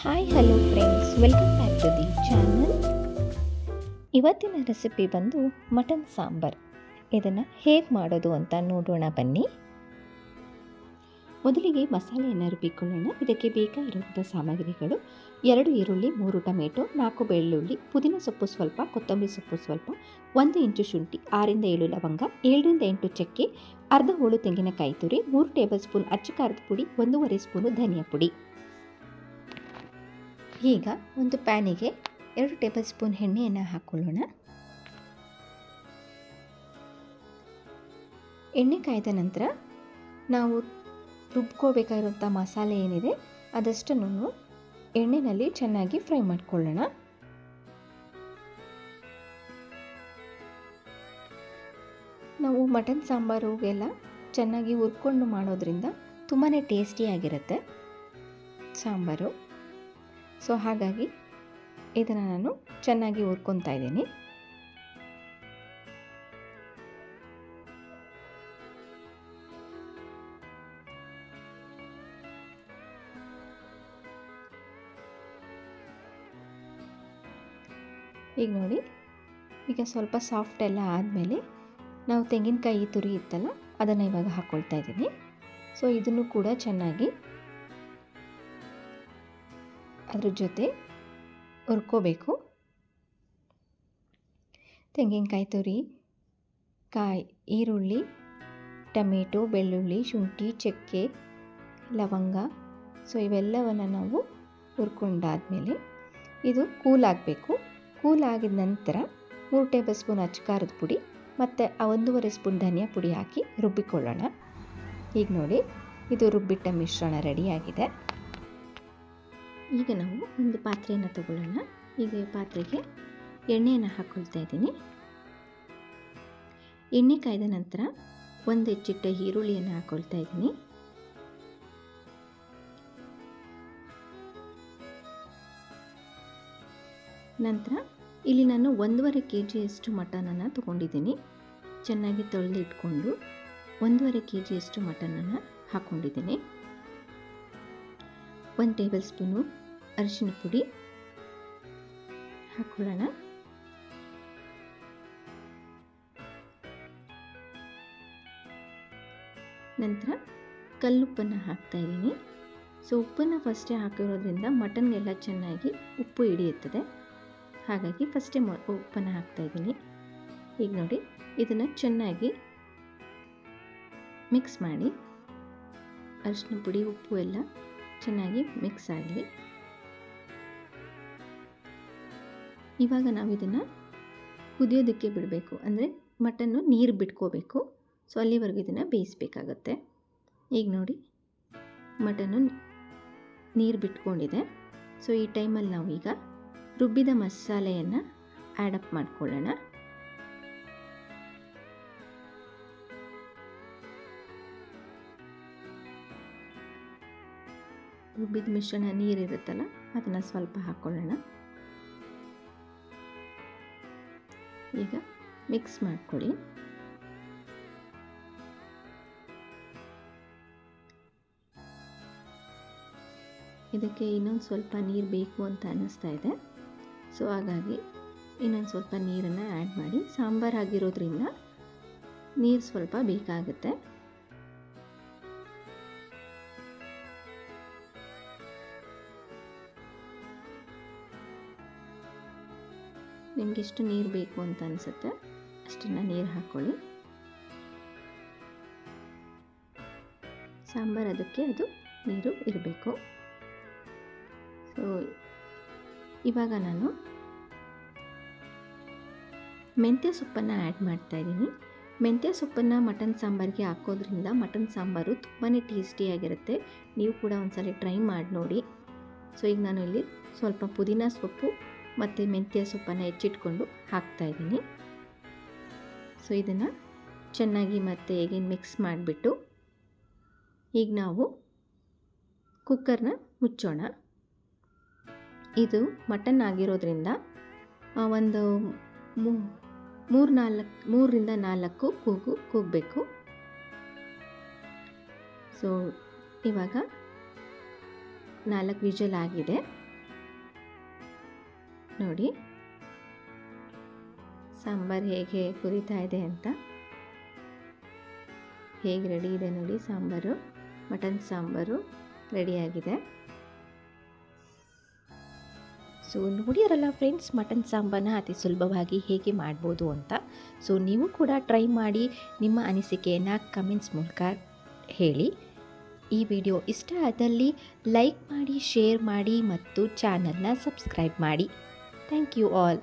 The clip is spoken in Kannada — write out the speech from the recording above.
Hi hello friends welcome back to the channel ಇವತ್ತಿನ ರೆಸಿಪಿ ಬಂದು ಮಟನ್ ಸಾಂಬಾರ್. ಇದನ್ನು ಹೇಗೆ ಮಾಡೋದು ಅಂತ ನೋಡೋಣ ಬನ್ನಿ. ಮೊದಲಿಗೆ ಮಸಾಲೆಯನ್ನು ರುಬ್ಬಿಕೊಳ್ಳೋಣ. ಇದಕ್ಕೆ ಬೇಕಾಗಿರುವಂಥ ಸಾಮಗ್ರಿಗಳು ಎರಡು ಈರುಳ್ಳಿ, ಮೂರು ಟೊಮೆಟೊ, ನಾಲ್ಕು ಬೆಳ್ಳುಳ್ಳಿ, ಪುದೀನ ಸೊಪ್ಪು ಸ್ವಲ್ಪ, ಕೊತ್ತಂಬರಿ ಸೊಪ್ಪು ಸ್ವಲ್ಪ, ಒಂದು ಇಂಚು ಶುಂಠಿ, ಆರಿಂದ ಏಳು ಲವಂಗ, ಏಳರಿಂದ ಎಂಟು ಚಕ್ಕೆ, ಅರ್ಧ ಹೋಳು ತೆಂಗಿನಕಾಯಿ ತುರಿ, ಮೂರು ಟೇಬಲ್ ಸ್ಪೂನ್ ಅಚ್ಚ ಖಾರದ ಪುಡಿ, ಒಂದೂವರೆ ಸ್ಪೂನು ಧನಿಯಾ ಪುಡಿ. ಈಗ ಒಂದು ಪ್ಯಾನಿಗೆ ಎರಡು ಟೇಬಲ್ ಸ್ಪೂನ್ ಎಣ್ಣೆಯನ್ನು ಹಾಕ್ಕೊಳ್ಳೋಣ ಎಣ್ಣೆ ಕಾಯ್ದ ನಂತರ ನಾವು ರುಬ್ಕೋಬೇಕಾಗಿರುವಂಥ ಮಸಾಲೆ ಏನಿದೆ ಅದಷ್ಟನ್ನು ಎಣ್ಣೆಯಲ್ಲಿ ಚೆನ್ನಾಗಿ ಫ್ರೈ ಮಾಡಿಕೊಳ್ಳೋಣ. ನಾವು ಮಟನ್ ಸಾಂಬಾರುಗೆಲ್ಲ ಚೆನ್ನಾಗಿ ಹುರ್ಕೊಂಡು ಮಾಡೋದ್ರಿಂದ ತುಂಬಾ ಟೇಸ್ಟಿಯಾಗಿರುತ್ತೆ ಸಾಂಬಾರು. ಸೊ ಹಾಗಾಗಿ ಇದನ್ನು ನಾನು ಚೆನ್ನಾಗಿ ಹುರ್ಕೊತಾ ಇದ್ದೀನಿ. ಈಗ ನೋಡಿ, ಈಗ ಸ್ವಲ್ಪ ಸಾಫ್ಟ್ ಎಲ್ಲ ಆದಮೇಲೆ ನಾವು ತೆಂಗಿನಕಾಯಿ ತುರಿ ಇತ್ತಲ್ಲ, ಅದನ್ನು ಇವಾಗ ಹಾಕ್ಕೊಳ್ತಾ ಇದ್ದೀನಿ. ಸೊ ಇದನ್ನು ಕೂಡ ಚೆನ್ನಾಗಿ ಅದ್ರ ಜೊತೆ ಹುರ್ಕೋಬೇಕು. ತೆಂಗಿನಕಾಯಿ ತುರಿ, ಕಾಯಿ, ಈರುಳ್ಳಿ, ಟೊಮೆಟೊ, ಬೆಳ್ಳುಳ್ಳಿ, ಶುಂಠಿ, ಚಕ್ಕೆ, ಲವಂಗ. ಸೊ ಇವೆಲ್ಲವನ್ನು ನಾವು ಹುರ್ಕೊಂಡಾದಮೇಲೆ ಇದು ಕೂಲ್ ಆಗಬೇಕು ಕೂಲ್ ಆಗಿದ ನಂತರ ಮೂರು ಟೇಬಲ್ ಸ್ಪೂನ್ ಅಚ್ಕಾರದ ಪುಡಿ ಮತ್ತು ಒಂದೂವರೆ ಸ್ಪೂನ್ ಧನಿಯಾ ಪುಡಿ ಹಾಕಿ ರುಬ್ಬಿಕೊಳ್ಳೋಣ. ಈಗ ನೋಡಿ, ಇದು ರುಬ್ಬಿಟ್ಟ ಮಿಶ್ರಣ ರೆಡಿಯಾಗಿದೆ ಈಗ ನಾವು ಒಂದು ಪಾತ್ರೆಯನ್ನು ತಗೊಳ್ಳೋಣ. ಈಗ ಪಾತ್ರೆಗೆ ಎಣ್ಣೆಯನ್ನು ಹಾಕ್ಕೊಳ್ತಾ ಇದ್ದೀನಿ. ಎಣ್ಣೆ ಕಾಯ್ದ ನಂತರ ಒಂದು ಹೆಚ್ಚಿಟ್ಟ ಈರುಳ್ಳಿಯನ್ನು ಹಾಕ್ಕೊಳ್ತಾ ಇದ್ದೀನಿ. ನಂತರ ಇಲ್ಲಿ ನಾನು ಒಂದೂವರೆ ಕೆ ಜಿಯಷ್ಟು ಮಟನನ್ನು ತೊಗೊಂಡಿದ್ದೀನಿ. ಚೆನ್ನಾಗಿ ತೊಳೆದಿಟ್ಕೊಂಡು ಒಂದೂವರೆ ಕೆ ಜಿಯಷ್ಟು ಮಟನನ್ನು ಹಾಕ್ಕೊಂಡಿದ್ದೀನಿ ಒಂದು ಟೇಬಲ್ ಸ್ಪೂನು ಅರಿಶಿನ ಪುಡಿ ಹಾಕ್ಕೊಳ್ಳೋಣ. ನಂತರ ಕಲ್ಲುಪ್ಪನ್ನು ಹಾಕ್ತಾ ಇದ್ದೀನಿ. ಸೊ, ಉಪ್ಪನ್ನು ಫಸ್ಟೇ ಹಾಕಿರೋದ್ರಿಂದ ಮಟನ್ಗೆಲ್ಲ ಚೆನ್ನಾಗಿ ಉಪ್ಪು ಹಿಡಿಯುತ್ತದೆ. ಹಾಗಾಗಿ ಫಸ್ಟೇ ಮ, ಉಪ್ಪನ್ನು ಹಾಕ್ತಾ ಇದ್ದೀನಿ. ಈಗ ನೋಡಿ, ಇದನ್ನು ಚೆನ್ನಾಗಿ ಮಿಕ್ಸ್ ಮಾಡಿ ಅರಿಶಿನ ಪುಡಿ, ಉಪ್ಪು ಎಲ್ಲ ಚೆನ್ನಾಗಿ ಮಿಕ್ಸ್ ಆಗಲಿ ಇವಾಗ ನಾವು ಇದನ್ನು ಕುದಿಯೋದಕ್ಕೆ ಬಿಡಬೇಕು. ಅಂದರೆ ಮಟನ್ನು ನೀರು ಬಿಟ್ಕೋಬೇಕು. ಸೊ ಅಲ್ಲಿವರೆಗೂ ಇದನ್ನು ಬೇಯಿಸಬೇಕಾಗತ್ತೆ. ಈಗ ನೋಡಿ, ಮಟನ್ನು ನೀರು ಬಿಟ್ಕೊಂಡಿದೆ. ಸೊ ಈ ಟೈಮಲ್ಲಿ ನಾವು ಈಗ ರುಬ್ಬಿದ ಮಸಾಲೆಯನ್ನು ಆ್ಯಡಪ್ ಮಾಡ್ಕೊಳ್ಳೋಣ. ರುಬ್ಬಿದ ಮಿಶ್ರಣ ನೀರಿರುತ್ತಲ್ಲ ಅದನ್ನು ಸ್ವಲ್ಪ ಹಾಕ್ಕೊಳ್ಳೋಣ ಈಗ ಮಿಕ್ಸ್ ಮಾಡಿಕೊಳ್ಳಿ. ಇದಕ್ಕೆ ಇನ್ನೊಂದು ಸ್ವಲ್ಪ ನೀರು ಬೇಕು ಅಂತ ಅನ್ನಿಸ್ತಾ ಇದೆ. ಸೊ ಹಾಗಾಗಿ ಇನ್ನೊಂದು ಸ್ವಲ್ಪ ನೀರನ್ನು ಆ್ಯಡ್ ಮಾಡಿ. ಸಾಂಬಾರು ಆಗಿರೋದ್ರಿಂದ ನೀರು ಸ್ವಲ್ಪ ಬೇಕಾಗುತ್ತೆ. ನಿಮ್ಗೆ ಎಷ್ಟು ನೀರು ಬೇಕು ಅಂತ ಅನಿಸುತ್ತೆ. ಅಷ್ಟನ್ನು ನೀರು ಹಾಕ್ಕೊಳ್ಳಿ ಸಾಂಬಾರು ಅದಕ್ಕೆ ಅದು ನೀರು ಇರಬೇಕು. ಸೊ ಇವಾಗ ನಾನು ಮೆಂತ್ಯ ಸೊಪ್ಪನ್ನು ಆ್ಯಡ್ ಮಾಡ್ತಾ ಇದ್ದೀನಿ. ಮೆಂತ್ಯ ಸೊಪ್ಪನ್ನು ಮಟನ್ ಸಾಂಬಾರಿಗೆ ಹಾಕೋದ್ರಿಂದ ಮಟನ್ ಸಾಂಬಾರು ತುಂಬಾ ಟೇಸ್ಟಿಯಾಗಿರುತ್ತೆ ನೀವು ಕೂಡ ಒಂದ್ಸಲ ಟ್ರೈ ಮಾಡಿ ನೋಡಿ. ಸೊ ಈಗ ನಾನು ಇಲ್ಲಿ ಸ್ವಲ್ಪ ಪುದೀನ ಸೊಪ್ಪು ಮತ್ತು ಮೆಂತ್ಯ ಸೊಪ್ಪನ್ನು ಹೆಚ್ಚಿಟ್ಕೊಂಡು ಹಾಕ್ತಾಯಿದ್ದೀನಿ ಸೊ ಇದನ್ನು ಚೆನ್ನಾಗಿ ಮತ್ತೆ ಹೇಗೆ ಮಿಕ್ಸ್ ಮಾಡಿಬಿಟ್ಟು ಈಗ ನಾವು ಕುಕ್ಕರ್ನ ಮುಚ್ಚೋಣ. ಇದು ಮಟನ್ ಆಗಿರೋದ್ರಿಂದ ಒಂದು ಮೂರು ನಾಲ್ಕು ಮೂರರಿಂದ ನಾಲ್ಕು ಕೂಗು, ಕೂಗಬೇಕು. ಸೊ ಇವಾಗ ನಾಲ್ಕು ವಿಜಲ್ ಆಗಿದೆ. ನೋಡಿ. ಸಾಂಬಾರು ಹೇಗೆ ಕುರಿತಾ ಇದೆ ಅಂತ. ಹೇಗೆ ರೆಡಿ ಇದೆ ನೋಡಿ ಸಾಂಬಾರು. ಮಟನ್ ಸಾಂಬಾರು ರೆಡಿಯಾಗಿದೆ. ಸೊ ನೋಡಿರಲ್ಲ ಫ್ರೆಂಡ್ಸ್ ಮಟನ್ ಸಾಂಬಾರನ್ನ ಅತಿ ಸುಲಭವಾಗಿ ಹೇಗೆ ಮಾಡ್ಬೋದು ಅಂತ. ಸೊ ನೀವು ಕೂಡ ಟ್ರೈ ಮಾಡಿ ನಿಮ್ಮ ಅನಿಸಿಕೆಯನ್ನು ಕಮೆಂಟ್ಸ್ ಮೂಲಕ ಹೇಳಿ. ಈ ವಿಡಿಯೋ ಇಷ್ಟ ಆದಲ್ಲಿ ಲೈಕ್ ಮಾಡಿ ಶೇರ್ ಮಾಡಿ ಮತ್ತು ಚಾನಲ್ನ ಸಬ್ಸ್ಕ್ರೈಬ್ ಮಾಡಿ. Thank you all.